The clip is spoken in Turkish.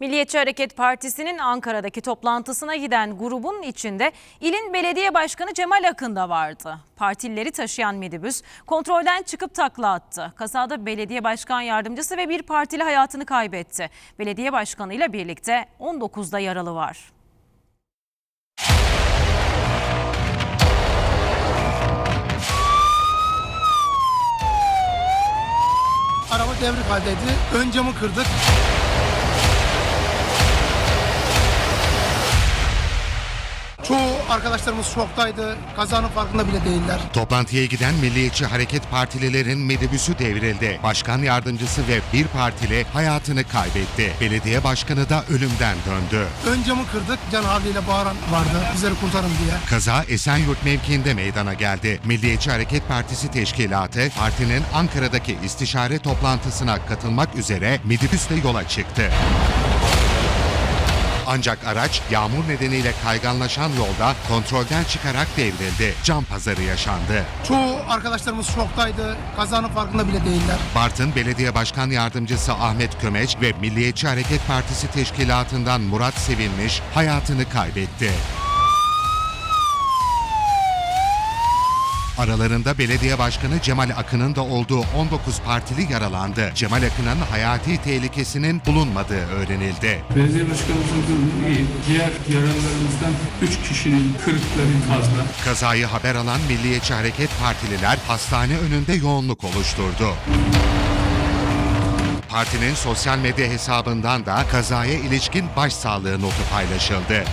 Milliyetçi Hareket Partisi'nin Ankara'daki toplantısına giden grubun içinde ilin belediye başkanı Cemal Akın da vardı. Partilileri taşıyan minibüs kontrolden çıkıp takla attı. Kazada belediye başkan yardımcısı ve bir partili hayatını kaybetti. Belediye başkanıyla birlikte 19'da yaralı var. Araba devrik haldeydi. Ön camı kırdık. Çoğu arkadaşlarımız şoktaydı. Kazanın farkında bile değiller. Toplantıya giden Milliyetçi Hareket Partililerin minibüsü devrildi. Başkan yardımcısı ve bir partili hayatını kaybetti. Belediye başkanı da ölümden döndü. Ön camı kırdık. Can havliyle bağıran vardı. Bizleri kurtarın diye. Kaza Esenyurt mevkiinde meydana geldi. Milliyetçi Hareket Partisi teşkilatı partinin Ankara'daki istişare toplantısına katılmak üzere minibüsle yola çıktı. Ancak araç yağmur nedeniyle kayganlaşan yolda kontrolden çıkarak devrildi. Cam pazarı yaşandı. Çoğu arkadaşlarımız şoktaydı. Kazanın farkında bile değiller. Bartın Belediye Başkan Yardımcısı Ahmet Kömeç ve Milliyetçi Hareket Partisi Teşkilatı'ndan Murat Sevilmiş hayatını kaybetti. Aralarında belediye başkanı Cemal Akın'ın da olduğu 19 partili yaralandı. Cemal Akın'ın hayati tehlikesinin bulunmadığı öğrenildi. Belediye başkanımızın durumu iyi. Diğer yaralılarımızdan 3 kişinin kırıkları fazla. Kazayı haber alan Milliyetçi Hareket Partililer hastane önünde yoğunluk oluşturdu. Partinin sosyal medya hesabından da kazaya ilişkin başsağlığı notu paylaşıldı.